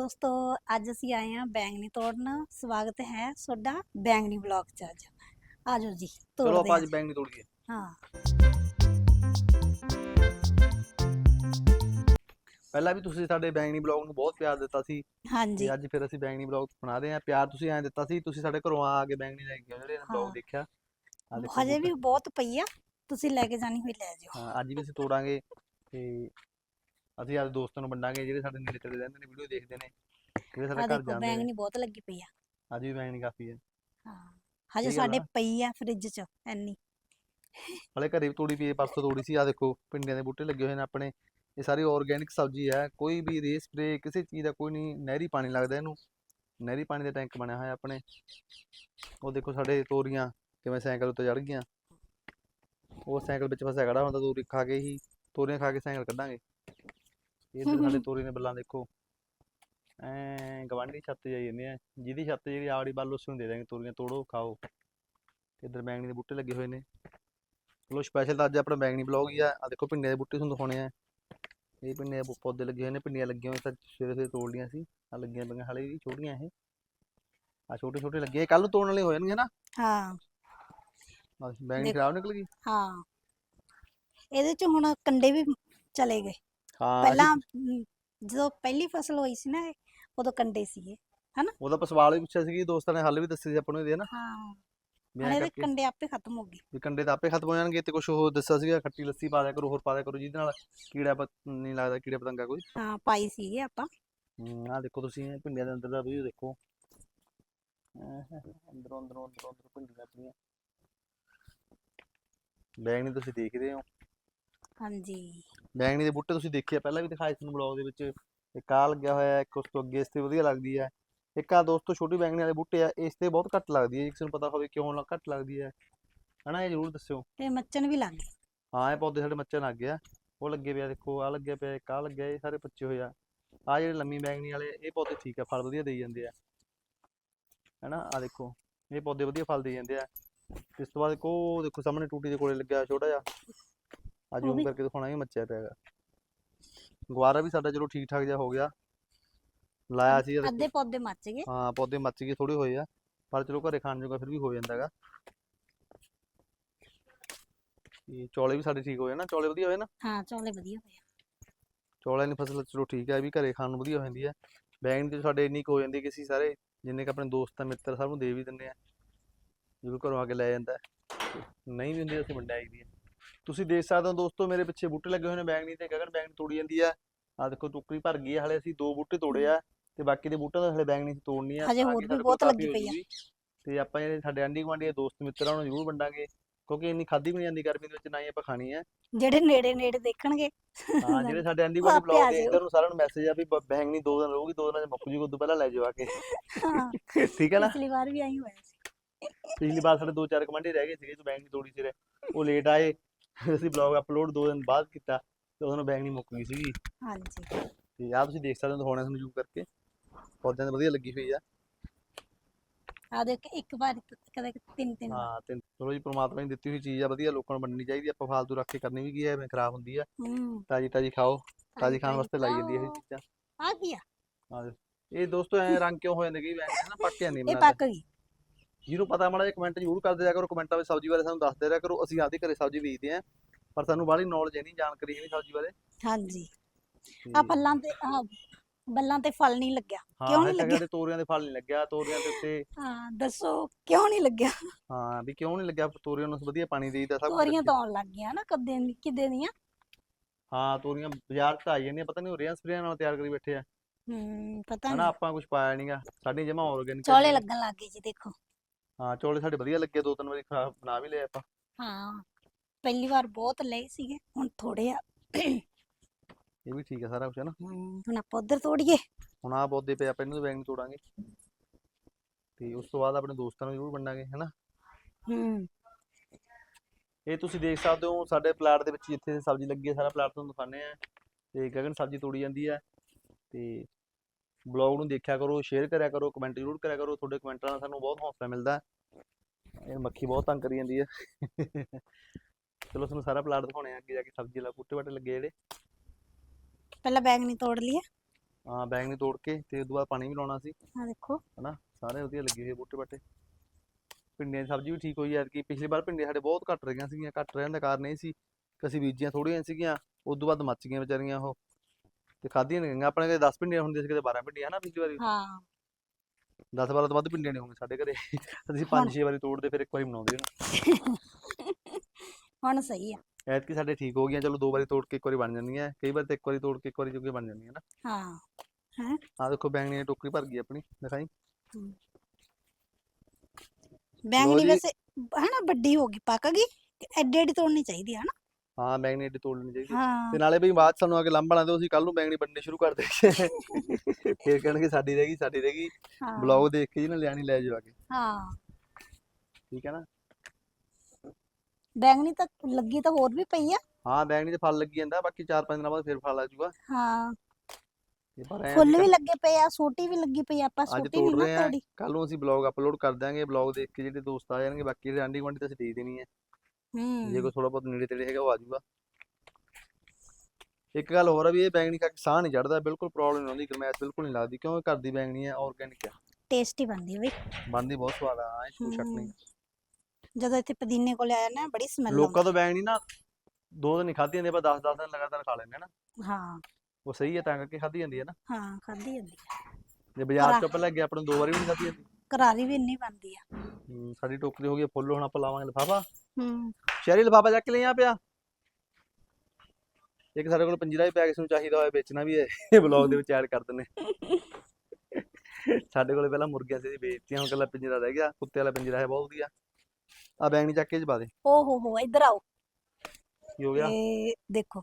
ਦੋਸਤੋ ਅੱਜ ਅਸੀਂ ਆਏ ਹਾਂ ਬੈਂਗਣੀ ਤੋੜਨ। ਸਵਾਗਤ ਹੈ ਤੁਹਾਡਾ ਬੈਂਗਣੀ ਬਲੌਗ ਚ ਅੱਜ। ਆਜੋ ਜੀ ਚਲੋ ਤੋੜਦੇ ਆਪਾਂ ਅੱਜ ਬੈਂਗਣੀ ਤੋੜੀਏ ਹਾਂ। ਪਹਿਲਾਂ ਵੀ ਤੁਸੀਂ ਸਾਡੇ ਬੈਂਗਣੀ ਬਲੌਗ ਨੂੰ ਬਹੁਤ ਪਿਆਰ ਦਿੱਤਾ ਸੀ। ਹਾਂਜੀ। ਅੱਜ ਫਿਰ ਅਸੀਂ ਬੈਂਗਣੀ ਬਲੌਗ ਬਣਾ ਰਹੇ ਹਾਂ। ਪਿਆਰ ਤੁਸੀਂ ਐਂ ਦਿੱਤਾ ਸੀ ਤੁਸੀਂ ਸਾਡੇ ਘਰੋਂ ਆ ਕੇ ਬੈਂਗਣੀ ਲੈ ਕੇ ਜਿਹੜੇ ਬਲੌਗ। ਦੇਖਿਆ। ਆ ਦੇਖੋ ਹਜੇ ਵੀ। ਬਹੁਤ ਪਈ ਆ। ਤੁਸੀਂ ਲੈ ਕੇ ਜਾਣੀ ਹੋਈ ਲੈ ਜਾਓ। ਹਾਂ ਅੱਜ ਵੀ ਅਸੀਂ ਤੋੜਾਂਗੇ। ਤੇ ਅਸੀਂ ਆਪਣੇ ਦੋਸਤਾਂ ਨੂੰ ਵੰਡਾਂਗੇ ਜਿਹੜੇ ਸਾਡੇ ਨੇੜੇ ਤੇੜੇ ਰਹਿੰਦੇ ਨੇ ਵੀਡੀਓ ਦੇਖਦੇ ਨੇ ਜਿਹੜੇ ਆ ਸਾਡੇ ਘਰ ਦੇਖੋ ਜਾਂਦੇ ਨੇ। ਬੈਂਗਣੀ ਬਹੁਤ ਲੱਗੀ ਪਈ ਆ। ਅੱਜ ਵੀ ਬੈਂਗਣੀ ਕਾਫੀ ਹੈ। ਹਾਂ ਹਜੇ ਸਹੀ ਗੱਲ ਸਾਡੇ। ਪਈ ਆ ਫ੍ਰਿਜ ਚ ਐਨੀ। ਹਲੇ ਘਰੇ ਵੀ ਤੋੜੀ ਪਈ ਹੈ ਪਰਸੋਂ ਤੋੜੀ ਸੀ ਆ ਦੇਖੋ ਭਿੰਡੀਆਂ ਦੇ ਬੂਟੇ ਲੱਗੇ ਹੋਏ ਨੇ ਆਪਣੇ। ਇਹ ਸਾਰੀ ਆਰਗੇਨਿਕ ਸਬਜ਼ੀ ਹੈ ਕੋਈ ਵੀ ਰੇ ਸਪਰੇ ਕਿਸੇ ਚੀਜ਼ ਦਾ ਕੋਈ ਨਹੀਂ ਨਹਿਰੀ ਪਾਣੀ ਲੱਗਦਾ ਇਹਨੂੰ। ਨਹਿਰੀ ਪਾਣੀ ਦਾ ਟੈਂਕ ਬਣਿਆ ਹੋਇਆ ਆਪਣੇ। ਉਹ ਦੇਖੋ ਸਾਡੇ ਤੋਰੀਆਂ ਕਿਵੇਂ ਸਾਈਕਲ ਉੱਤੇ ਚੜ ਗਈਆਂ। ਉਹ ਸਾਈਕਲ ਵਿੱਚ ਫਸਿਆ ਖੜਾ ਹੁੰਦਾ ਤੋਰੀ ਖਾ ਕੇ ਹੀ ਤੋਰੀਆਂ ਖਾ ਕੇ ਸਾਈਕਲ ਕੱਢਾਂਗੇ। ਇੱਧਰ ਸਾਡੇ ਤੋਰੀ ਨੇ ਬੱਲਾਂ ਦੇਖੋ। ਐ ਗਵਾਂਢੀ ਦੀ ਛੱਤ ਜਾਈ ਜਾਂਦੇ ਆ ਜਿਹਦੀ ਛੱਤ ਜਿਹੜੀ ਆੜੀ ਬੱਲ ਉਸ ਨੂੰ ਦੇ ਦਾਂਗੇ ਤੋਰੀਆਂ ਤੋੜੋ ਖਾਓ। ਇੱਧਰ ਬੈਂਗਣੀ ਦੇ ਬੂਟੇ ਲੱਗੇ ਹੋਏ ਨੇ। ਚਲੋ ਸਪੈਸ਼ਲ ਤਾਂ ਅੱਜ ਆਪਣਾ ਬੈਂਗਣੀ ਬਲੌਗ ਹੀ ਆ। ਆ ਦੇਖੋ ਭਿੰਡੀਆਂ ਦੇ ਬੂਟੇ ਤੁਹਾਨੂੰ ਦਿਖਾਉਣੇ ਆ। ਇਹ ਭਿੰਡੀਆਂ ਦੇ ਪੌ- ਪੌਦੇ ਲੱਗੇ ਹੋਏ ਨੇ ਭਿੰਡੀਆਂ ਲੱਗੀਆਂ ਹੋਈਆਂ ਤਾਂ ਸਵੇਰੇ ਸਵੇਰੇ ਤੋੜ ਲਈਆਂ ਸੀ। ਆ ਲੱਗੀਆਂ ਪਈਆਂ ਹਲੇ ਵੀ ਛੋਟੀਆਂ ਇਹ। ਆ ਛੋਟੇ ਛੋਟੇ ਲੱਗੇ ਕੱਲ ਨੂੰ ਤੋੜਨ ਵਾਲੇ ਹੋ ਜਾਣਗੇ ਨਾ? ਹਾਂ। ਬਸ ਬੈਂਗਣੀ। ਖਰਾਬ ਨਿਕਲ ਗਈ। ਹਾਂ। ਇਹਦੇ ਚ ਹੁਣ ਕੰਡੇ ਵੀ ਚਲੇ ਗਏ। ਹਾਂ ਪਹਿਲਾਂ ਜਦੋਂ ਪਹਿਲੀ ਫਸਲ ਹੋਈ ਸੀ ਨਾ ਇਹ, ਉਦੋਂ ਕੰਡੇ ਸੀਗੇ ਉਹਦਾ ਪਸਵਾਲ ਵੀ ਪੁੱਛਿਆ ਸੀ ਕਿ ਦੋਸਤਾਂ ਨੇ ਹੱਲ ਵੀ ਦੱਸੇ ਸੀ ਆਪਾਂ ਨੂੰ ਇਹਦੇ ਨਾ ਹਾਂ ਵੀ ਐਂ ਕਰਕੇ ਕੰਡੇ ਆਪੇ ਖਤਮ ਹੋ ਗਏ। ਵੀ ਕੰਡੇ ਤਾਂ ਆਪੇ ਖਤਮ ਹੋ ਜਾਣਗੇ ਤੇ ਕੁਝ ਹੋਰ ਦੱਸਿਆ ਸੀਗਾ ਖੱਟੀ ਲੱਸੀ ਪਾ ਦਿਆ ਕਰੋ ਹੋਰ ਪਾ ਦਿਆ ਕਰੋ ਜਿਹਦੇ ਨਾਲ ਕੀੜਾ ਪਤ ਨਹੀਂ ਲੱਗਦਾ ਕੀੜਾ ਪਤੰਗਾ ਕੋਈ। ਹਾਂ ਪਾਈ ਸੀਗੇ ਆਪਾਂ। ਆ ਦੇਖੋ ਤੁਸੀਂ ਇਹ ਭਿੰਡੀਆਂ ਦੇ ਅੰਦਰ ਦਾ ਵੀਊ ਦੇਖੋ। ਆਹ, ਅੰਦਰੋਂ ਅੰਦਰੋਂ ਅੰਦਰੋਂ ਅੰਦਰੋਂ ਭਿੰਡੀਆਂ ਪਈਆਂ। ਬੈਂਗਣੀ ਤੁਸੀਂ ਦੇਖ ਰਹੇ ਹੋ। ਹਾਂਜੀ। ਬੈਂਗਣੀ ਦੇ ਬੂਟੇ ਤੁਸੀਂ ਦੇਖੇ ਆ ਪਹਿਲਾਂ ਵੀ ਦਿਖਾਏ ਤੁਹਾਨੂੰ ਬਲੌਗ ਦੇ ਵਿੱਚ। ਇੱਕ ਆ ਲੱਗਿਆ ਹੋਇਆ ਹੈ, ਇੱਕ ਉਸ ਤੋਂ ਅੱਗੇ ਇਸ ਤੇ ਵਧੀਆ ਲੱਗਦੀ ਹੈ। ਇੱਕ ਆ ਦੋਸਤੋ ਛੋਟੀ ਬੈਂਗਣੀ ਵਾਲੇ ਬੂਟੇ ਆ ਇਸ ਤੇ ਬਹੁਤ ਘੱਟ ਲੱਗਦੀ ਹੈ ਜੇ ਕਿਸੇ ਨੂੰ ਪਤਾ ਹੋਵੇ ਕਿਉਂ ਲ- ਘੱਟ ਲੱਗਦੀ ਹੈ। ਹਨਾ ਇਹ ਜ਼ਰੂਰ ਦੱਸਿਓ। ਤੇ ਮੱਚਣ ਵੀ ਲੱਗ ਗਏ। ਹਾਂ ਇਹ ਪੌਦੇ ਸਾਡੇ ਮੱਚਣ ਲੱਗ ਗਿਆ। ਉਹ ਲੱਗੇ ਪਿਆ ਦੇਖੋ ਆ ਲੱਗਿਆ ਪਿਆ ਇੱਕ ਆ ਲੱਗਿਆ ਇਹ ਸਾਰੇ ਪੱਚੇ ਹੋਏ ਆ। ਆ ਜਿਹੜੇ ਲੰਮੀ ਬੈਂਗਣੀ ਵਾਲੇ ਇਹ ਪੌਦੇ ਠੀਕ ਆ ਫਲ ਵਧੀਆ ਦੇਈ ਜਾਂਦੇ ਆ। ਹੈਨਾ ਆ ਦੇਖੋ ਇਹ ਪੌਦੇ ਵਧੀਆ ਫਲ ਦੇਈ ਜਾਂਦੇ ਆ। ਇਸ ਤੋਂ ਬਾਅਦ ਕੋ ਦੇਖੋ ਸਾਹਮਣੇ ਟੂਟੀ ਦੇ ਕੋਲੇ ਲੱਗਿਆ ਛੋਟਾ ਜਿਹਾ। ਆ ਉਹ ਜ਼ੂਮ ਵੀ- ਕਰਕੇ ਦਿਖਾਉਣਾ ਇਹ ਮੱਚਿਆ ਪਿਆ ਹੈਗਾ। ਗੁਆਰਾ ਵੀ ਸਾਡਾ ਚਲੋ ਠੀਕ ਠਾਕ ਜਿਹਾ ਹੋ ਗਿਆ। ਲਾਇਆ ਸੀ ਅੱਧੇ ਪੌਦੇ ਮੱਚ ਗਏ। ਹਾਂ ਪੌਦੇ ਮੱਚ ਗਏ ਥੋੜੇ ਹੋਏ ਆ। ਪਰ ਚਲੋ ਘਰੇ ਖਾਣ ਜੋਗਾ ਫਿਰ ਵੀ ਹੋ ਜਾਂਦਾ ਹੈਗਾ। ਤੇ ਚੌਲੇ ਵੀ ਸਾਡੇ ਠੀਕ ਹੋਏ ਨਾ? ਚੌਲੇ ਵਧੀਆ ਹੋਏ ਨਾ? ਹਾਂ ਚੌਲੇ ਵਧੀਆ ਹੋਏ ਆ। ਚੌਲਾਂ ਦੀ ਫਸਲ ਚਲੋ ਠੀਕ ਹੈ ਇਹ ਵੀ ਘਰੇ ਖਾਣ ਨੂੰ ਵਧੀਆ ਹੋ ਜਾਂਦੀ ਹੈ ਬੈਂਗਣੀ ਤੇ ਸਾਡੇ ਇੰਨੀ ਕੁ ਹੋ ਜਾਂਦੀ ਕਿ ਅਸੀਂ ਸਾਰੇ ਜਿੰਨੇ ਕੁ ਆਪਣੇ ਦੋਸਤ ਮਿੱਤਰ ਸਭ ਨੂੰ ਦੇ ਵੀ ਦਿੰਦੇ ਆ। ਜਦੋਂ ਘਰੋਂ ਆ ਕੇ ਲੈ ਜਾਂਦਾ। ਹੈ। ਤੇ ਨਹੀਂ ਵੀ ਹੁੰਦੀ ਅਸੀਂ ਵੰਡਿਆ ਆਈਦੀ ਹੈ ਤੁਸੀਂ ਦੇਖ ਸਕਦੇ ਹੋ ਦੋਸਤੋ ਮੇਰੇ ਪਿੱਛੇ ਬੂਟੇ ਲੱਗੇ ਹੋਏ ਨੇ ਬੈਂਗਣੀ ਤੇ ਗਗਨ ਬੈਂਗਣੀ ਤੋੜੀ ਜਾਂਦੀ ਆ। ਆ ਦੇਖੋ ਟੋਕਰੀ ਭਰ ਗਈ ਹੈ ਹਲੇ ਅਸੀਂ ਦੋ ਬੂਟੇ ਤੋੜੇ ਆ ਤੇ ਬਾਕੀ ਦੇ ਬੂਟਿਆਂ ਦਾ ਹਲੇ ਬੈਂਗਣੀ ਤੋੜਨੀ ਆ। ਹਜੇ ਹੋਰ ਵੀ ਬਹੁਤ ਲੱਗੀ ਪਈ ਆ। ਤੇ ਆਪਾਂ ਜਿਹੜੇ ਸਾਡੇ ਆਂਢੀ ਗੁਆਂਢੀ ਦੋਸਤ ਮਿੱਤਰਾਂ ਨੂੰ ਜ਼ਰੂਰ ਵੰਡਾਂਗੇ ਕਿਉਂਕਿ ਇੰਨੀ ਖਾਧੀ ਵੀ ਨਹੀਂ ਜਾਂਦੀ ਗਰਮੀ ਦੇ ਵਿੱਚ ਨਾ ਹੀ ਆਪਾਂ ਖਾਣੀ ਹੈ ਜਿਹੜੇ ਨੇੜੇ ਨੇੜੇ ਦੇਖਣਗੇ। ਹਾਂ ਜਿਹੜੇ ਸਾਡੇ ਆਂਢੀ ਗੁਆਂਢੀ ਬਲੌਗ ਆ ਦੇ। ਇੱਧਰ ਨੂੰ ਸਾਰਿਆਂ ਨੂੰ ਮੈਸੇਜ ਆ ਵੀ ਬੈਂਗਣੀ ਦੋ ਦਿਨ ਰਹੂਗੀ ਦੋ ਦਿਨਾਂ ਚ ਮੁੱਕ ਜੂਗੀ ਉਦੋਂ ਪਹਿਲਾਂ ਲੈ ਜਾਓ ਆ ਕੇ। ਹਾਂ। ਠੀਕ ਹੈ ਨਾ? ਪਿਛਲੀ ਵਾਰ ਵੀ ਆਈ ਹੋਇਆ ਸੀ। ਪਿਛਲੀ ਵਾਰ ਸਾਡੇ ਦੋ ਚਾਰ ਕਮੈਂਟੇ ਰਹਿ ਗਏ ਸੀਗੇ ਜੋ ਬੈਂਗਣੀ ਤੋੜੀ ਸੀ ਉਹ ਲੇਟ ਆਏ ਅਸੀਂ ਬਲੌਗ ਅਪਲੋਡ ਦੋ ਦਿਨ ਬਾਅਦ ਕੀਤਾ ਤੇ ਉਦੋਂ ਬੈਂਗਣੀ ਮੁੱਕ ਗਈ ਸੀਗੀ। ਹਾਂਜੀ। ਤੇ ਆਹ ਤੁਸੀਂ ਦੇਖ ਸਕਦੇ ਹੋ ਦਿਖਾਉਣਾ ਤੁਹਾਨੂੰ ਜ਼ੂਮ ਕਰਕੇ। ਪੌਦਿਆਂ ਤੇ ਵਧੀਆ ਲੱਗੀ ਹੋਈ ਆ। ਆ ਦੇਖ ਇੱਕ ਵਾਰ ਕਦੇ ਤਿੰਨ ਤਿੰਨ। ਹਾਂ ਤੇ ਚਲੋ ਜੀ ਪ੍ਰਮਾਤਮਾ ਨੇ ਦਿੱਤੀ ਹੋਈ ਚੀਜ਼ ਆ ਵਧੀਆ ਲੋਕਾਂ ਨੂੰ ਵੰਡਣੀ ਚਾਹੀਦੀ ਆ, ਆਪਾਂ ਫਾਲਤੂ ਰੱਖ ਕੇ ਕਰਨੀ ਵੀ ਕੀ ਹੈ ਐਵੇਂ ਖਰਾਬ ਹੁੰਦੀ ਆ। ਤਾਜੀ ਤਾਜੀ ਖਾਓ ਤਾਜੀ ਖਾਣ ਵਾਸਤੇ ਲਾਈ ਜਾਂਦੀ ਇਹ। ਚੀਜ਼ਾਂ। ਆ ਗਿਆ ਇਹ ਦੋਸਤੋ ਐ ਰੰਗ ਕਿਉਂ ਹੋ ਜਾਂਦੇ ਕਈ ਬੈਂਗਣੀ ਨਾ ਪੱਕ ਜਾਂਦੀ ਇਹ ਪੱਕ ਗਈ। ਜਿਹਨੂੰ ਪਤਾ ਮਾੜਾ ਜਿਹਾ ਕਮੈਂਟ ਜ਼ਰੂਰ ਕਰਦੇ ਜਾ ਕਰੋ ਕਮੈਂਟਾਂ ਵਿੱਚ ਸਬਜ਼ੀ ਬਾਰੇ ਸਾਨੂੰ ਦੱਸਦੇ ਰਿਹਾ ਕਰੋ ਅਸੀਂ ਆਪਦੇ ਘਰੇ ਸਬਜ਼ੀ ਬੀਜਦੇ ਆਂ ਪਰ ਸਾਨੂੰ ਬਾਹਲੀ ਨੌਲੇਜ ਹੈ ਨਹੀਂ ਜਾਣਕਾਰੀ ਹੈ ਨਹੀਂ ਸਬਜ਼ੀ ਬਾਰੇ। ਹਾਂਜੀ। ਆ ਫਲਾਂ ਤੇ ਆ ਬੱਲਾਂ ਤੇ ਫਲ ਨਹੀਂ ਲੱਗਿਆ। ਹਾਂ ਕਿਉਂ ਨੀ ਤੱਕ ਲੱਗਿਆ? ਤੋਰੀਆਂ ਦੇ ਫਲ ਨਹੀਂ ਲੱਗਿਆ ਤੋਰੀਆਂ ਦੇ ਉੱਤੇ ਹਾਂ ਦੱਸੋ ਕਿਉਂ ਨਹੀਂ ਲੱਗਿਆ? ਹਾਂ ਵੀ ਕਿਉਂ ਨਹੀਂ ਲੱਗਿਆ ਤੋਰੀਆਂ ਨੂੰ ਵਧੀਆ ਪਾਣੀ ਦੇਈਦਾ ਸਭ ਤੋਰੀਆਂ। ਤਾਂ ਆਉਣ ਲੱਗ ਗਈਆਂ ਨਾ ਕਦੇ ਕਿਦੇ ਦੀਆਂ। ਹਾਂ ਤੋਰੀਆਂ ਬਾਜ਼ਾਰ ਚ ਆਈ ਜਾਂਦੀਆਂ ਪਤਾ ਨਹੀਂ ਰੇਹਾਂ ਸਪਰੇਆਂ ਨਾਲ ਤਿਆਰ ਕਰੀ ਬੈਠੇ ਆ। ਹੂੰ ਪਤਾ ਹਨਾ ਨਹੀਂ ਆਪਾਂ ਕੁਝ ਪਾਇਆ ਨਹੀਂਗਾ ਸਾਡੀ ਜਮਾ ਆਰਗੈਨਿਕ ਚੌਲੇ ਲੱਗਣ ਲੱਗ ਗਏ ਜੀ ਦੇਖੋ। ਹਾਂ ਚੌਲੇ ਸਾਡੇ ਵਧੀਆ ਲੱਗੇ ਦੋ ਤਿੰਨ ਵਾਰੀ ਖਾ ਬਣਾ ਵੀ ਲਏ ਆਪਾਂ। ਹਾਂ ਪਹਿਲੀ ਵਾਰ ਬਹੁਤ ਲਏ ਸੀਗੇ ਹੁਣ ਥੋੜੇ ਆ। ਇਹ ਵੀ ਠੀਕ ਹੈ ਸਾਰਾ ਕੁਝ ਹੈ ਨਾ? ਹੂੰ, ਹੁਣ ਆਪਾਂ ਉਧਰ ਤੋੜੀਏ। ਹੁਣ ਆਹ ਪੌਦੇ ਪਏ ਆਪਾਂ ਇਹਨੂੰ ਬੈਂਗ ਤੋੜਾਂਗੇ। ਤੇ ਉਸ ਤੋਂ ਬਾਅਦ ਆਪਣੇ ਦੋਸਤਾਂ ਨੂੰ ਜ਼ਰੂਰ ਵੰਡਾਂਗੇ ਹਨਾ ਹੂੰ। ਇਹ ਤੁਸੀਂ ਦੇਖ ਸਕਦੇ ਹੋ ਸਾਡੇ ਪਲਾਟ ਦੇ ਵਿੱਚ ਜਿੱਥੇ ਸਬਜ਼ੀ ਲੱਗੀ ਹੈ ਸਾਰਾ ਪਲਾਟ ਤੁਹਾਨੂੰ ਦਿਖਾਉਂਦੇ ਆ ਤੇ ਗਗਨ ਸਬਜ਼ੀ ਤੋੜੀ ਜਾਂਦੀ ਹੈ। ਤੇ ਬਲੌਗ ਨੂੰ ਦੇਖਿਆ ਕਰੋ ਸ਼ੇਅਰ ਕਰਿਆ ਕਰੋ ਕਮੈਂਟ ਜ਼ਰੂਰ ਕਰਿਆ ਕਰੋ ਤੁਹਾਡੇ ਕਮੈਂਟਾਂ ਨਾਲ ਸਾਨੂੰ ਬਹੁਤ ਹੌਸਲਾ ਮਿਲਦਾ ਹੈ। ਇਹ ਮੱਖੀ ਬਹੁਤ ਤੰਗ ਕਰੀ ਜਾਂਦੀ ਹੈ। ਚਲੋ ਤੁਹਾਨੂੰ ਸਾਰਾ ਪਲਾਟ ਦਿਖਾਉਣੇ ਆ ਅੱਗੇ ਜਾ ਕੇ ਸਬਜ਼ੀ ਵਾਲਾ ਬੂਟੇ ਬਾਟੇ ਲੱਗੇ ਜਿਹੜੇ। ਪਹਿਲਾਂ ਬੈਗ ਨਹੀਂ ਤੋੜ ਲਈਏ। ਹਾਂ ਬੈਂਗਣੀ ਤੋੜ ਕੇ ਤੇ ਬਾਅਦ ਪਾਣੀ ਵੀ ਲਾਉਣਾ ਸੀ। ਆ ਦੇਖੋ। ਹਨਾ ਸਾਰੇ ਵਧੀਆ ਲੱਗੇ ਹੋਏ ਬੂਟੇ ਬਾਟੇ। ਭਿੰਡੀਆਂ ਦੀ ਸਬਜ਼ੀ ਵੀ ਠੀਕ ਹੋਈ ਯਾਰ ਕਿ ਪਿਛਲੀ ਵਾਰ ਭਿੰਡੀਆਂ ਸਾਡੇ ਬਹੁਤ ਘੱਟ ਰਹੀਆਂ ਸੀਗੀਆਂ ਘੱਟ ਰਹਿਣ ਦਾ ਕਾਰਨ ਇਹ ਸੀ ਕਿ ਅਸੀਂ ਬੀਜੀਆਂ ਥੋੜੀਆਂ ਸੀਗੀਆਂ ਉਦੋਂ ਬਾਅਦ ਮੱਚ ਗਈਆਂ ਵਿਚਾਰੀਆਂ ਉਹ। ਤੇ ਖਾਧੀਆਂ ਨਹੀਂ ਗਈਆਂ। ਆਪਣੇ ਘਰੇ 10 ਭਿੰਡੀਆਂ ਹੁੰਦੀਆਂ ਸੀ ਕਿਤੇ 12 ਭਿੰਡੀਆਂ ਹਨਾ ਪਿਛਲੀ ਵਾਰੀ? ਹਾਂ। 10 12 ਤੋਂ ਵੱਧ ਭਿੰਡੀਆਂ ਨਹੀਂ ਹੋਣਗੀਆਂ ਸਾਡੇ ਘਰੇ। ਅਸੀਂ ਹੁਣ 5-6 ਵਾਰੀ ਤੋੜਦੇ ਫਿਰ ਇੱਕ ਵਾਰੀ ਬਣਾਉਂਦੇ ਇਹਨੂੰ ਹੁਣ ਸਹੀ ਆ। ਐਤਕੀ ਸਾਡੇ ਠੀਕ ਹੋ ਗਈਆਂ ਚਲੋ ਦੋ ਵਾਰੀ ਤੋੜ ਕੇ ਇੱਕ ਵਾਰੀ ਬਣ ਜਾਂਦੀਆਂ। ਕਈ ਵਾਰ ਤਾਂ ਇੱਕ ਵਾਰੀ ਤੋੜ ਕੇ ਇੱਕ ਵਾਰੀ ਜੋਗੇ ਬਣ ਜਾਂਦੀਆਂ ਨਾ। ਹਾਂ ਆਹ ਦੇਖੋ ਬੈਂਗਣੀ ਦੀ ਟੋਕਰੀ ਭਰ ਗਈ ਆਪਣੀ ਦਿਖਾਈ? ਬੈਂਗਣੀ। ਵੈਸੇ ਹਨਾ ਵੱਡੀ ਹੋ ਗਈ ਪੱਕ ਗਈ ਐਡੀ ਐਡੀ ਤੋੜਨੀ ਚਾਹੀਦੀ ਹੈ ਹਨਾ? ਹਾਂ ਬੈਂਗਣੀ ਏਡੀ ਤੋੜ ਲੈਣੀ ਚਾਹੀਦੀ। ਹਾਂ। ਤੇ ਨਾਲੇ ਵੀ ਬਾਅਦ 'ਚ ਸਾਨੂੰ ਆ ਕੇ ਲਾਂਭਣਾ ਦਿਓ ਅਸੀਂ ਕੱਲ ਨੂੰ ਬੈਂਗਣੀ ਵੰਡਣੀ ਸ਼ੁਰੂ ਕਰ ਦੇਗੇ ਫੇਰ ਕਹਿਣਗੇ ਸਾਡੀ ਰਹਿ ਗਈ ਸਾਡੀ ਰਹਿ ਗਈ। ਹਾਂ। ਬਲੌਗ ਦੇਖ ਕੇ ਜੀ ਨਾ ਲਿਆਣੀ ਲੈ ਜਾਓ ਆ ਕੇ। ਹਾਂ। ਠੀਕ ਹੈ ਨਾ? ਬੈਂਗਣੀ ਤਾਂ ਲੱਗੀ ਤਾਂ ਹੋਰ ਵੀ ਪਈ ਆ। ਹਾਂ ਬੈਂਗਣੀ ਤੇ ਫਲ ਲੱਗੀ ਜਾਂਦਾ ਬਾਕੀ 4-5 ਦਿਨਾਂ ਬਾਅਦ ਫਿਰ ਫਲ ਆ ਜਾਊਗਾ। ਹਾਂ। ਤੇ ਪਰ ਐਂ ਫੁੱਲ ਵੀ ਲੱਗੇ ਪਏ ਆ ਸੋਟੀ ਵੀ ਲੱਗੀ ਪਈ ਆ ਆਪਾਂ ਅੱਜ ਸੋਟੀ ਨਹੀਂ ਰਹੇ ਨਾ ਆ। ਤੋੜੀ। ਕੱਲ ਨੂੰ ਅਸੀਂ ਬਲੌਗ ਅਪਲੋਡ ਕਰ ਦਾਂਗੇ ਬਲੌਗ ਦੇਖ ਕੇ ਜਿਹੜੇ ਦੋਸਤ ਆ ਜਾਣਗੇ ਬਾਕੀ ਜਿਹੜੇ ਆਂਢੀ ਗੁਆਂਢੀ ਤਾਂ ਅਸੀਂ ਦੇ ਦੇਣੀ ਹੈ ਜੇ ਹੂੰ। ਕੋਈ ਥੋੜਾ ਬਹੁਤ ਨੇੜੇ ਤੇੜੇ ਹੈਗਾ ਉਹ ਆ ਜਾਊਗਾ ਇੱਕ ਗੱਲ ਹੋਰ ਆ ਵੀ ਇਹ ਬੈਂਗਣੀ ਖਾ ਕੇ ਸਾਹ ਨਹੀਂ ਚੜਦਾ ਬਿਲਕੁਲ ਪ੍ਰੋਬਲਮ ਨਹੀਂ ਆਉਂਦੀ ਗਰਮੈਸ਼ ਬਿਲਕੁਲ ਨਹੀਂ ਲੱਗਦੀ ਕਿਉਂ? ਇਹ ਘਰ ਦੀ ਬੈਂਗਣੀ ਹੈ ਆਰਗੈਨਿਕ ਹੈ ਟੇਸਟੀ ਬਣਦੀ ਬਈ। ਬਣਦੀ ਬਹੁਤ ਸਵਾਦ ਆ ਐ ਨਹੀਂ। ਹੂੰ। ਜਦੋਂ ਇੱਥੇ ਪੁਦੀਨੇ ਕੋਲ ਆਇਆ ਨਾ ਬੜੀ ਸਮੈਲ ਲੋਕਾਂ ਤੋਂ ਬੈਂਗਣੀ ਨਾ ਦੋ ਦਿਨ ਹੀ ਖਾਧੀ ਜਾਂਦੀ ਪਰ 10-10 ਦਿਨ ਲਗਾਤਾਰ ਖਾ ਲੈਂਦੇ ਆ ਨਾ। ਹਾਂ। ਉਹ ਸਹੀ ਹੈ ਤਾਂ ਕਰਕੇ ਖਾਧੀ ਜਾਂਦੀ ਹੈ ਨਾ। ਹਾਂ ਖਾਧੀ ਜਾਂਦੀ ਆ। ਜੇ ਬਾਜ਼ਾਰ ਚੋਂ ਪਹਿਲਾਂ ਗਿਆ ਆਪਣੇ ਦੋ ਵਾਰੀ ਵੀ ਨਹੀਂ ਖਾਧੀ ਜਾਂਦੀ। ਕਰਾਰੀ ਵੀ ਇੰਨੀ ਬਣਦੀ ਆ। ਹੂੰ, ਸਾਡੀ ਟੋਕਰੀ ਹੋ ਗਈ ਆ ਫੁੱਲ ਹੁਣ ਆਪਾਂ ਲਾਵਾਂਗੇ ਲਿਫਾਫਾ। ਹੂੰ। ਸ਼ਹਿਰੀ ਲਿਫਾਫਾ ਚੱਕ ਲਿਆ ਪਿਆ। ਇੱਕ ਸਾਡੇ ਕੋਲ ਪੰਜੀਰਾ ਵੀ ਪਿਆ ਕਿਸੇ ਨੂੰ ਚਾਹੀਦਾ ਹੋਇਆ ਵੇਚਣਾ ਵੀ ਹੈ। ਇਹ ਬਲੌਗ ਦੇ ਵਿੱਚ ਐਡ ਕਰ ਦਿੰਨੇ ਸਾਡੇ ਕੋਲੇ ਪਹਿਲਾਂ ਮੁਰਗੀਆਂ ਸੀ ਵੇਚਤੀਆਂ ਹੁਣ ਕੱਲਾ ਪੰਜੀਰਾ ਰਹਿ ਗਿਆ। ਕੁੱਤੇ ਵਾਲਾ ਪੰਜੀਰਾ ਹੈ ਬਹੁਤ ਵਧੀਆ। ਆ ਬੈਂਗਣੀ ਚੱਕ ਕੇ ਪਾ ਦੇ। ਓ ਹੋ ਹੋ ਇੱਧਰ ਆਓ। ਕੀ ਹੋ ਗਿਆ? ਇਹ ਦੇਖੋ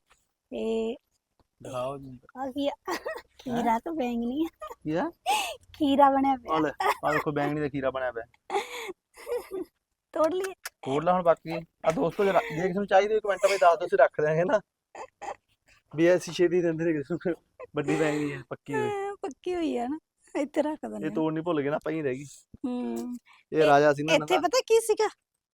ਇਹ ਦਿਖਾਓ ਆ ਕੀ ਆ? ਖੀਰਾ ਤਾਂ ਬੈਂਗਣੀ ਆ। ਕੀ ਆ? ਖੀਰਾ ਬਣਿਆ ਆ ਪਿਆ ਲੈ ਆ ਦੇਖੋ ਬੈਂਗਣੀ ਦਾ ਖੀਰਾ ਬਣਿਆ ਪਿਆ। ਤੋੜ ਲਈ। ਤੋੜ ਲੈ ਹੁਣ ਬਾਕੀ। ਆ ਦੋਸਤੋ ਜਰਾ ਜੇ ਕਿਸੇ ਨੂੰ ਚਾਹੀਦੀ ਹੋਈ ਕਮੈਂਟਾਂ ਵਿੱਚ ਦੱਸ ਦਿਓ ਅਸੀਂ ਰੱਖ ਦਿਆਂਗੇ ਨਾ। ਵੀ ਅਸੀਂ ਛੇਤੀ ਦਿੰਦੇ ਨੇ ਕਿਸੇ ਨੂੰ। ਵੱਡੀ ਬੈਂਗਣੀ ਹੈ ਪੱਕੀ ਹੋਈ। ਅਹ ਪੱਕੀ ਹੋਈ ਆ ਨਾ। ਇੱਥੇ ਰੱਖ ਇਹ ਦਿੰਦੇ ਤੋੜ ਨਹੀਂ ਭੁੱਲ ਗਏ ਨਾ ਪਈ ਰਹਿ ਗਈ। ਹੂੰ। ਇਹ ਰਾਜਾ ਸੀ ਨਾ ਇੱਥੇ ਪਤਾ ਕੀ ਸੀਗਾ?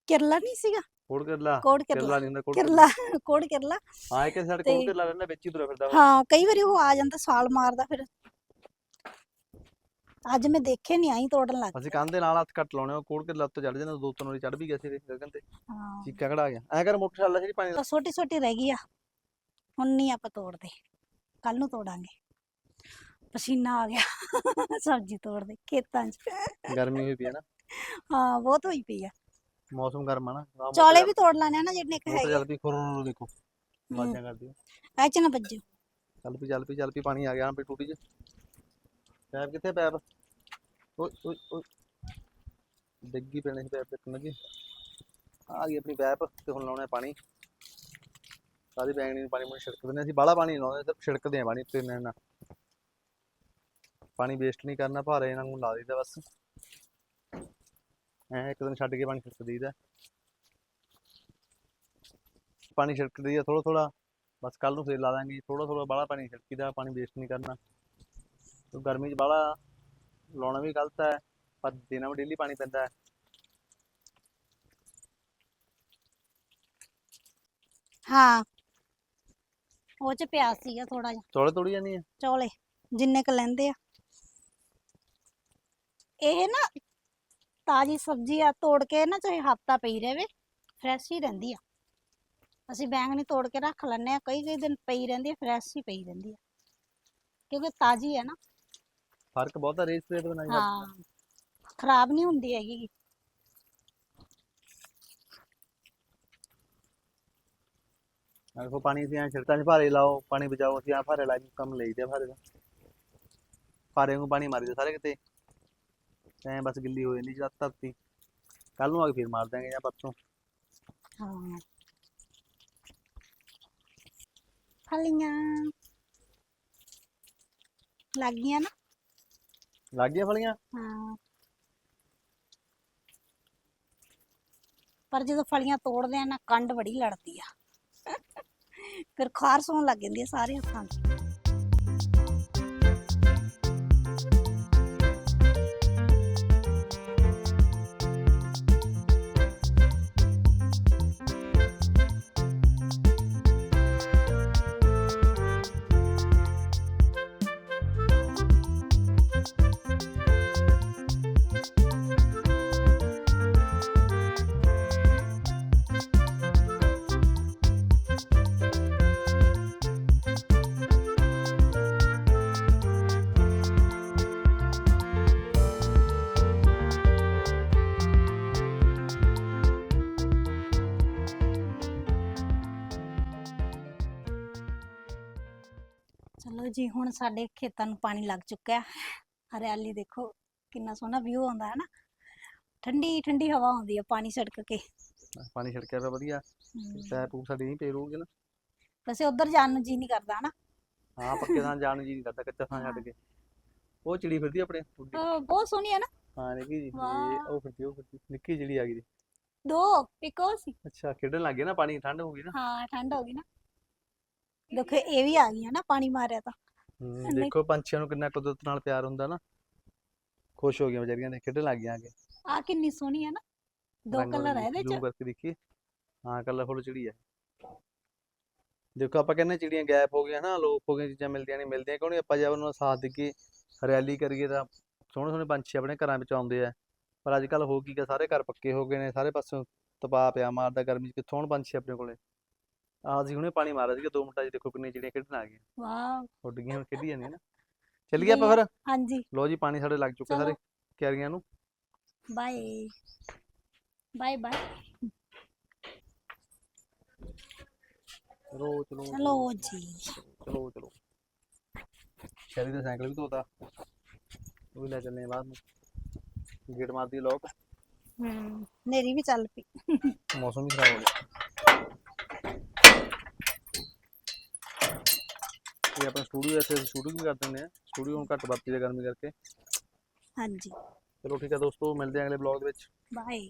ਕਿਰਲਾ ਨਹੀਂ ਸੀਗਾ? ਕੋੜ ਕਰਲਾ। ਕੋੜ ਕਿਰਲਾ। ਕਿਰਲਾ ਨਹੀਂ ਹੁੰਦਾ ਕੋੜ ਕਿਰਲਾ। ਕੋੜ ਕਿਰਲਾ। ਹਾਂ ਇੱਕ ਸਾਡੇ ਤੇ- ਕੋੜ ਕਿਰਲਾ ਰਹਿੰਦਾ ਵਿੱਚ ਹੀ ਤੁਰਿਆ ਫਿਰਦਾ ਉਹ। ਹਾਂ ਕਈ ਵਾਰੀ ਉਹ ਆ ਜਾਂਦਾ ਸਾਲ ਮਾਰਦਾ ਫਿਰ। ਅੱਜ ਮੈਂ ਦੇਖੇ ਨਹੀਂ ਆਈ ਤੋੜਨ ਲੱਗ ਅਸੀਂ ਕੰਨ ਦੇ ਨਾਲ ਹੱਥ ਕੱਟ ਲਾਉਣੇ ਉਹ ਕੋੜ ਕਿਰਲਾ ਉੱਤੇ ਚੜ ਜਾਂਦਾ ਦੋ ਤਿੰਨ ਵਾਰੀ ਚੜ ਵੀ ਗਿਆ ਸੀ ਗਗਨ ਤੇ ਹਾਂ। ਚੀਕਾ ਖੜਾ ਗਿਆ। ਐ ਕਰ ਮੋਟਰਸਾਈਕਲ ਜਿਹੜੀ ਪਾਣੀ ਤਾਂ ਛੋਟੀ ਛੋਟੀ ਰਹਿ ਗਈ ਆ ਹੁਣ ਨਹੀਂ ਆਪਾਂ ਤੋੜਦੇ। ਕੱਲ ਨੂੰ ਤੋੜਾਂਗੇ। ਪਸੀਨਾ ਆ ਗਿਆ ਸਬਜ਼ੀ ਤੋੜਦੇ ਖੇਤਾਂ 'ਚ। ਗਰਮੀ ਹੋਈ ਪਈ ਹੈ ਨਾ। ਹਾਂ ਬਹੁਤ ਹੋਈ ਪਈ ਆ। ਮੌਸਮ ਗਰਮ ਆ ਨਾ ਚੌਲੇ ਵੀ ਤੋੜ ਲੈਣੇ ਆ ਨਾ ਜਿਹੜੇ ਕਿ ਹੈਗੇ। ਚੱਲ ਪਈ ਖੁਰ ਦੇਖੋ ਹੂੰ। ਵਾਜਾਂ ਕਰਦੀ। ਐ ਚ ਨਾ ਵੱਜੋ ਚੱਲ ਪਈ ਚੱਲ ਪਈ ਚੱਲ ਪਈ ਪਾਣੀ ਆ ਗਿਆ ਆਪਣੀ ਟੂਟੀ 'ਚ। ਪੈਪ ਕਿੱਥੇ ਪੈਪ ਓਏ ਓਏ ਓਏ। ਡਿੱਗੀ ਪੈਣੇ ਸੀ ਪੈਪ ਇੱਕ ਲੱਗੇ। ਆ ਗਈ ਆਪਣੀ ਪੈਪ ਤੇ ਹੁਣ ਲਾਉਣਾ ਪਾਣੀ। ਸਾਰੀ ਬੈਂਗਣੀ ਨੂੰ ਪਾਣੀ ਮੂਣੀ ਛਿੜਕ ਦਿੰਦੇ ਅਸੀਂ ਬਾਹਲਾ ਪਾਣੀ ਨਹੀਂ ਲਾਉਂਦੇ, ਸਿਰਫ ਛਿੜਕਦੇ ਆ ਪਾਣੀ ਤੇ ਨਾਲ ਪਾਣੀ ਵੇਸਟ ਨਹੀਂ ਕਰਨਾ, ਭਾਰੇ ਇਹਨਾਂ ਨੂੰ ਲਾ ਦਈਦਾ ਬਸ। ਐ ਇੱਕ ਦਿਨ ਛੱਡ ਕੇ ਪਾਣੀ ਛਿੜਕ ਦਈਦਾ। ਪਾਣੀ ਛਿੜਕ ਦਈਦਾ ਥੋੜਾ ਥੋੜਾ ਬਸ ਕੱਲ ਨੂੰ ਫੇਰ ਲਾ ਦਾਂਗੇ। ਥੋੜਾ ਥੋੜਾ ਬਾਹਲਾ ਪਾਣੀ ਛਿੜਕੀਦਾ, ਪਾਣੀ ਵੇਸਟ ਨਹੀਂ ਕਰਨਾ। ਤੇ ਗਰਮੀ 'ਚ ਬਾਹਲਾ ਲਾਉਣਾ ਵੀ ਗਲਤ ਹੈ ਪਰ ਦੇਣਾ ਵੀ ਡੇਲੀ ਪਾਣੀ ਪੈਂਦਾ ਹੈ। ਹਾਂ। ਉਹ ਚ ਪਿਆਸ ਸੀਗਾ ਥੋੜਾ ਜਿਹਾ। ਚੌਲੇ ਤੋੜੀ ਜਾਂਦੀ ਹੈ? ਚੌਲੇ ਜਿੰਨੇ ਕ ਲੈਂਦੇ ਆ। ਇਹ ਨਾ ਤਾਜੀ ਸਬਜ਼ੀ ਆ ਤੋੜ ਕੇ ਨਾ ਚਾਹੇ ਹਫਤਾ ਪਈ ਰਹੇ ਫਰੈਸ਼ ਹੀ ਰਹਿੰਦੀ ਆ। ਅਸੀਂ ਬੈਂਗਣੀ ਤੋੜ ਕੇ ਰੱਖ ਲੈਂਦੇ ਆ ਕਈ ਕਈ ਦਿਨ ਪਈ ਰਹਿੰਦੀ ਆ ਫਰੈਸ਼ ਹੀ ਪਈ ਰਹਿੰਦੀ ਆ। ਕਿਉਂਕਿ ਤਾਜੀ ਹੈ ਨਾ। ਫ਼ਰਕ ਬਹੁਤ ਹੈ ਰੇਸ ਤੇ ਬਣਾਈ ਦਾ ਹਾਂ ਖਰਾਬ ਨਹੀਂ ਹੁੰਦੀ ਹੈਗੀ। ਗੀ। ਦੇਖੋ ਪਾਣੀ ਅਸੀਂ ਐਂ ਛਿੜਕਾਂ 'ਚ ਭਾਰੇ ਲਾਓ ਪਾਣੀ ਬਚਾਓ ਅਸੀਂ ਐਂ ਭਾਰੇ ਲਾ ਕੇ ਕੰਮ ਲਈਦੇ ਭਾਰੇ ਦਾ। ਭਾਰੇ ਨੂੰ ਪਾਣੀ ਮਾਰੀਦਾ ਸਾਰੇ ਕਿਤੇ। ਐਂ ਬਸ ਗਿੱਲੀ ਹੋ ਜਾਂਦੀ ਜਦ ਧਰਤੀ। ਕੱਲ ਨੂੰ ਆ ਕੇ ਫੇਰ ਮਾਰ ਦਾਂਗੇ ਜਾਂ ਪਰਸੋਂ। ਹਾਂ। ਫਲੀਆਂ ਲੱਗ ਗਈਆਂ ਨਾ। ਲੱਗ ਗਈਆਂ ਫਲੀਆਂ? ਹਾਂ। ਪਰ ਜਦੋਂ ਫਲੀਆਂ ਤੋੜਦੇ ਆ ਨਾ, ਕੰਡ ਬੜੀ ਲੜਦੀ ਆ। ਫਿਰ ਖਾਰ ਸੌਣ ਲੱਗ ਜਾਂਦੀ ਆ ਸਾਰੇ ਹੱਥਾਂ 'ਚ। ਜੀ ਹੁਣ ਸਾਡੇ ਖੇਤਾਂ ਨੂੰ ਪਾਣੀ ਲੱਗ ਚੁੱਕਿਆ। ਹਰਿਆਲੀ ਦੇਖੋ ਕਿੰਨਾ ਸੋਹਣਾ ਵਿਊ ਆਉਂਦਾ ਹੈ ਨਾ ਠੰਡੀ ਠੰਡੀ ਹਵਾ ਆਉਂਦੀ ਹੈ ਪਾਣੀ ਛੜਕ ਕੇ। ਪਾਣੀ ਛਿੜਕਿਆ ਪਿਆ ਵਧੀਆ। ਹਮ, ਪੈਪ ਸਾਡੀ ਨਹੀਂ ਪਈ ਰਹੂਗੀ ਨਾ। ਵੈਸੇ ਉਧਰ ਜਾਣ ਨੂੰ ਜੀ ਨਹੀਂ ਕਰਦਾ ਨਾ ਹਾਂ ਪੱਕੇ ਥਾਂ ਜਾਣ ਨੂੰ ਜੀ ਨਹੀਂ ਕਰਦਾ ਕੱਚਾ ਥਾਂ ਛੱਡ। ਕੇ। ਉਹ ਚਿੜੀ ਫਿਰਦੀ ਆਪਣੇ ਬਹੁਤ ਸੋਹਣੀ ਹੈ ਨਾ। ਹਾਂ ਨਿੱਕੀ ਜੀ। ਉਹ ਫਿਰਦੀ ਉਹ ਫਿਰਦੀ। ਨਿੱਕੀ ਜਿਹੜੀ ਆ ਗਈ ਜੀ। ਦੋ ਇੱਕ ਉਹ ਸੀ। ਅੱਛਾ ਖੇਡਣ ਲੱਗ ਗਏ ਨਾ ਪਾਣੀ ਠੰਡ ਹੋ ਗਈ ਨਾ। ਹਾਂ ਠੰਡ ਹੋ ਗਈ ਨਾ। ਦੇਖੋ ਇਹ ਵੀ ਆ ਗਈਆਂ ਨਾ ਪਾਣੀ ਮਾਰਿਆ ਤਾਂ। ਹਮ, ਨਹੀਂ- ਦੇਖੋ ਪੰਛੀਆਂ ਨੂੰ ਕਿੰਨਾ ਕੁਦਰਤ ਨਾਲ ਪਿਆਰ ਹੁੰਦਾ ਨਾ। ਖੁਸ਼ ਹੋ ਗਈਆਂ ਵਿਚਾਰੀਆਂ ਨੇ ਖੇਡਣ ਲੱਗ ਗਈਆਂ ਅੱਗੇ। ਆ ਕਿੰਨੀ ਸੋਹਣੀ ਹੈ ਨਾ। ਦੋ ਰੰਗ ਕਲਰ ਹੈ ਬਰੰਗੀ ਇਹਦੇ blue ਚ ਕਰਕੇ ਦੇਖੀਏ। ਹਾਂ ਕਲਰਫੁਲ ਚਿੜੀ ਹੈ ਦੇਖੋ ਆਪਾਂ ਕਹਿੰਦੇ ਚਿੜੀਆਂ ਗਾਇਬ ਹੋ ਗਈਆਂ ਨਾ ਲੋਪ ਹੋ ਗਈਆਂ ਚੀਜ਼ਾਂ ਮਿਲਦੀਆਂ ਨਹੀਂ ਮਿਲਦੀਆਂ ਕਿਉਂ ਨਹੀਂ? ਆਪਾਂ ਜੇ ਉਹਨਾਂ ਦਾ ਸਾਥ ਦੇਈਏ ਹਰਿਆਲੀ ਕਰੀਏ ਤਾਂ ਸੋਹਣੇ ਸੋਹਣੇ ਪੰਛੀ ਆਪਣੇ ਘਰਾਂ ਵਿੱਚ ਆਉਂਦੇ ਆ। ਪਰ ਅੱਜ ਕੱਲ ਹੋ ਕੀ ਗਿਆ? ਸਾਰੇ ਘਰ ਪੱਕੇ ਹੋ ਗਏ ਨੇ ਸਾਰੇ ਪਾਸਿਓਂ ਤਪਾ ਪਿਆ ਮਾਰਦਾ ਗਰਮੀ 'ਚ ਕਿੱਥੋਂ ਆਉਣ ਪੰਛੀ ਆਪਣੇ ਕੋਲੇ? ਆਹ ਅਸੀਂ ਹੁਣੇ ਪਾਣੀ ਮਾਰਿਆ ਸੀਗਾ 2 ਮਿੰਟਾਂ 'ਚ ਦੇਖੋ ਕਿੰਨੀਆਂ ਚਿੜੀਆਂ ਖੇਡਣ ਆ ਗਈਆਂ। ਵਾਹ ਉੱਡ ਗਈਆਂ ਹੁਣ ਖੇਡੀ ਜਾਂਦੀਆਂ ਨਾ। ਚੱਲੀਏ ਆਪਾਂ ਫਿਰ? ਹਾਂਜੀ। ਲੋ ਜੀ ਪਾਣੀ ਸਾਡੇ ਲੱਗ ਚੁੱਕੇ ਸਾਰੇ। ਕਿਆਰੀਆਂ ਨੂੰ। ਬਾਏ। Bye bye. ਚਲੋ ਚਲੋ ਚਲੋ। ਜੀ। ਚਲੋ ਚਲੋ। ਸ਼ੈਰੀ ਦਾ ਸਾਈਕਲ ਵੀ ਧੋਤਾ। ਉਹ ਵੀ ਲੈ ਚੱਲੇ ਆ ਬਾਹਰ ਨੂੰ। ਗੇਟ ਮਾਰਦੀ ਲੋਕ ਹਮ ਨੇਰੀ ਵੀ ਚੱਲ ਪਈ। ਮੌਸਮ ਵੀ ਖਰਾਬ ਹੋ ਗਿਆ। ਇਹ ਆਪਣਾ ਸਟੂਡੀਓ ਐਸੇ ਸ਼ੂਟਿੰਗ ਵੀ ਕਰ ਦਿੰਦੇ ਆ ਸਟੂਡੀਓ ਹੁਣ ਘੱਟ ਵਰਤੀ ਦਾ ਗਰਮੀ ਕਰਕੇ। ਹਾਂਜੀ। ਚਲੋ ਠੀਕ ਹੈ ਦੋਸਤੋ ਮਿਲਦੇ ਆ ਅਗਲੇ ਬਲੌਗ ਦੇ ਵਿੱਚ। ਬਾਏ